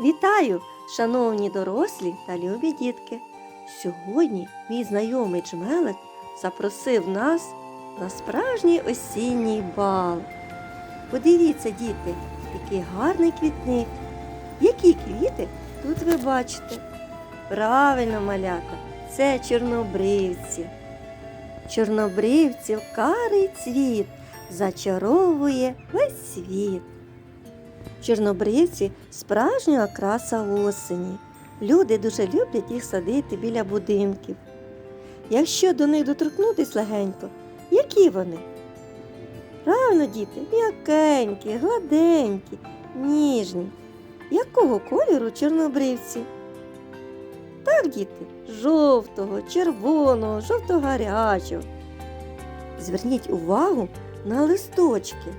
Вітаю, шановні дорослі та любі дітки! Сьогодні мій знайомий Джмелик запросив нас на справжній осінній бал. Подивіться, діти, який гарний квітник. Які квіти тут ви бачите? Правильно, малята, це чорнобривці. Чорнобривців карий цвіт зачаровує весь світ. Чорнобривці справжня окраса осені. Люди дуже люблять їх садити біля будинків. Якщо до них доторкнутись легенько, які вони? Правильно, діти, м'якенькі, гладенькі, ніжні. Якого кольору чорнобривці? Так, діти, жовтого, червоного, жовто-гарячого. Зверніть увагу на листочки.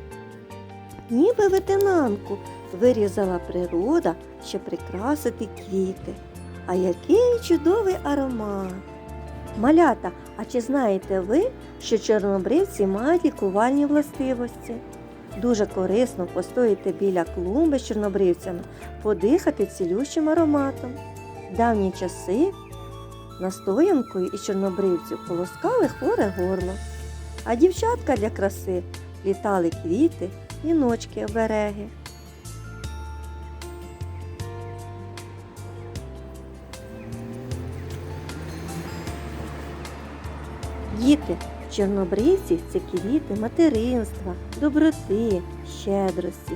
Ніби ветенанку вирізала природа, щоб прикрасити квіти. А який чудовий аромат! Малята, а чи знаєте ви, що чорнобривці мають лікувальні властивості? Дуже корисно постояти біля клумби з чорнобривцями, подихати цілющим ароматом. В давні часи настоянкою із чорнобривців полоскали хворе горло, а дівчатка для краси літали квіти, віночки обереги. Діти, чорнобривці це квіти материнства, доброти, щедрості.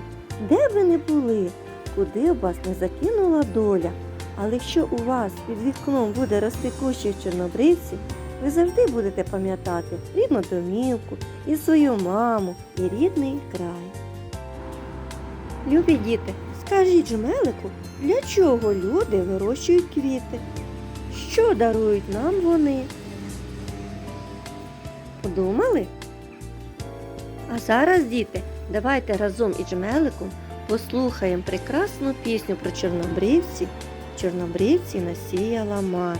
Де ви не були, куди б вас не закинула доля. Але якщо у вас під вікном буде рости кущик чорнобривці, ви завжди будете пам'ятати рідну домівку, і свою маму, і рідний край. Любі діти, скажіть Жмелику, для чого люди вирощують квіти? Що дарують нам вони? Подумали? А зараз, діти, давайте разом із Джмеликом послухаємо прекрасну пісню про чорнобривці. Чорнобривці насіяла мати.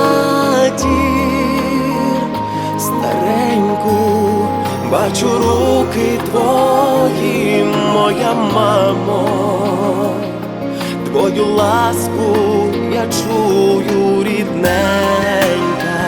бачу руки твої, моя мамо, твою ласку я чую рідненька.